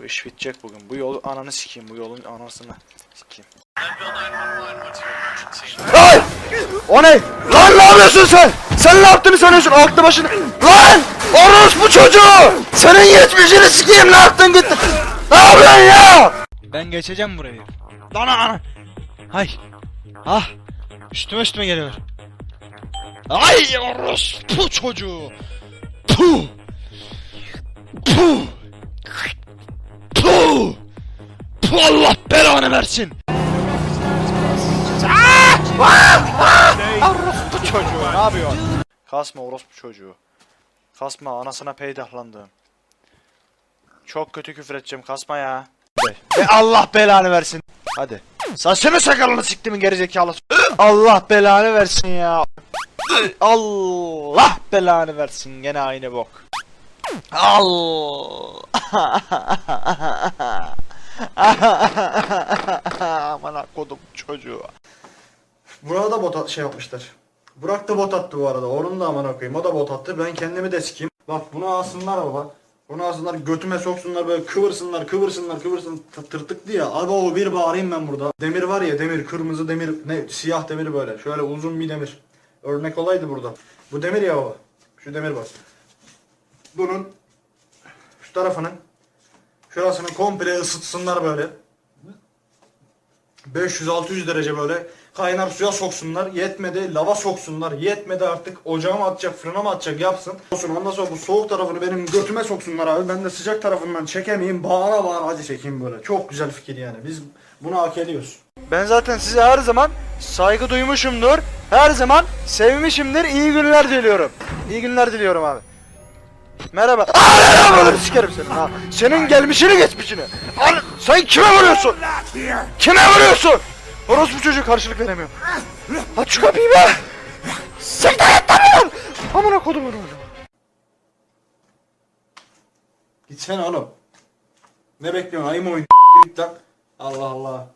Bu iş bitecek bugün. Bu yol ananı sikeyim. Bu yolun anasını sikeyim. Ay! O ne? Lan ne yapıyorsun sen? Sen ne yaptığını sanıyorsun aklı başını? Lan! Orospu çocuğu! Senin yetmişini sikeyim ne yaptın gittin? Ne yapıyorsun ya? Ben geçeceğim burayı. Lan ana! Hay! Ah! Üstüme üstüme geliyor. Ay orospu çocuğu! Puh! Puh! Allah belanı versin! Orospu çocuğu ne yapıyorsun? Kasma orospu çocuğu. Kasma anasına peydahlandım. Çok kötü küfür edeceğim kasma ya. Ve Allah belanı versin. Hadi. Saçını sakalını siktimin gerizekalı. Allah belanı versin ya. Allah belanı versin gene aynı bok. Allah. Aman kodum çocuğu. Burak'a da bot şey yapmışlar. Burak da bot attı bu arada. Onun da aman koyayım. O da bot attı. Ben kendimi de sikeyim. Bak bunu alsınlar baba. Bunu alsınlar götüme soksunlar böyle kıvırsınlar kıvırsınlar kıvırsın Tı- tırtıklı ya. Abi o bir bağırayım ben burada. Demir var ya demir kırmızı demir ne siyah demir böyle. Şöyle uzun bir demir. Örnek olaydı burada. Bu demir ya baba. Şu demir bak. Bunun şu tarafının şurasını komple ısıtsınlar böyle. 500-600 derece böyle kaynar suya soksunlar. Yetmedi lava soksunlar. Yetmedi artık ocağıma atacak, fırına mı atacak yapsın. Olsun ondan sonra bu soğuk tarafını benim götüme soksunlar abi. Ben de sıcak tarafından çekemeyeyim. Bağıra bağıra acı çekeyim böyle. Çok güzel fikir yani. Biz bunu hak ediyoruz. Ben zaten size her zaman saygı duymuşumdur. Her zaman sevmişimdir. İyi günler diliyorum. İyi günler diliyorum abi. Merhaba. Aa, sikerim seni. Ha. Senin gelmişini geçmişini. Al, sen kime vuruyorsun? Kime vuruyorsun? Orospu çocuğu karşılık veremiyor. Aç şu kapıyı be. Siktir et lan. Amına kodumun oğlu. Gitsene oğlum. Ne bekliyorsun? Ayı mı oyun? Git. Allah Allah.